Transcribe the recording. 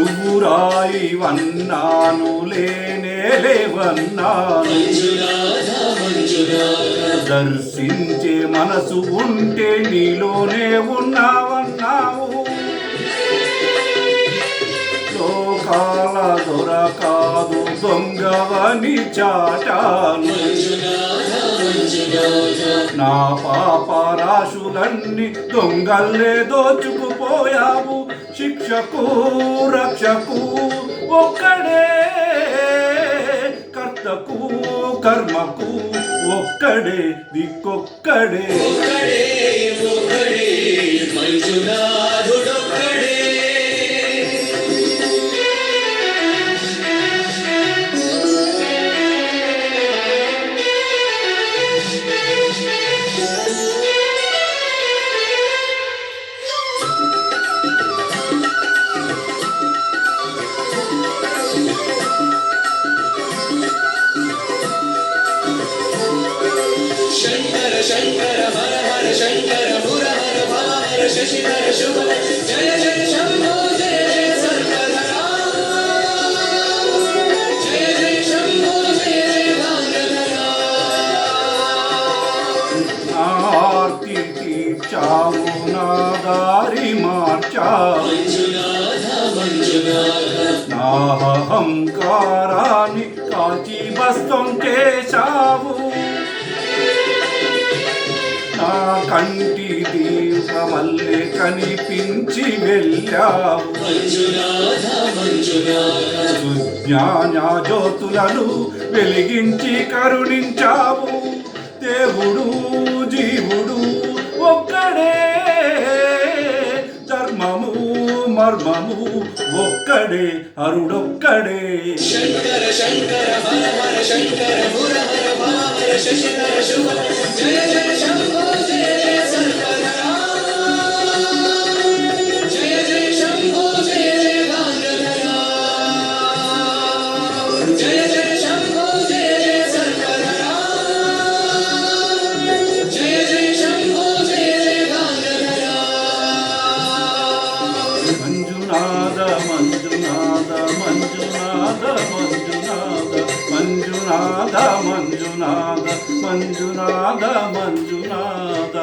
నువ్వురాయి వన్నాను లేనే లేవన్నాను. దర్శించే మనసు ఉంటే నీలోనే ఉన్నావన్నావు. లోకాల దొరకాదు దొంగవని చాటాను. నా పాపరాశులన్నీ దొంగల్లే దోచుకుపోయావు. శిక్షకు రక్షకు ఒక్కడే. కర్తకు కర్మకు ఒక్కడే దిక్కొక్కడే. ఒక్కడే ఒక్కడే చావు నా దారి మార్చాహంకారాన్ని కాచి బస్తం చేశావు. నా కంటి దీపమల్లె కనిపించి వెళ్ళావు. మంజునాథ జ్యోతులను వెలిగించి కరుణించావు. దేవుడు జీవుడు ఒక్కడే. ధర్మము మర్మము ఒక్కడే అరుడొక్కడే. శంకర శంకర హర హర శంకర హర హర శశిధర శుభ జయ జయ శంభో ಮಂಜುನಾಥ ಮಂಜುನಾಥ ಮಂಜುನಾಥ ಮಂಜುನಾಥ ಮಂಜುನಾಥ ಮಂಜುನಾಥ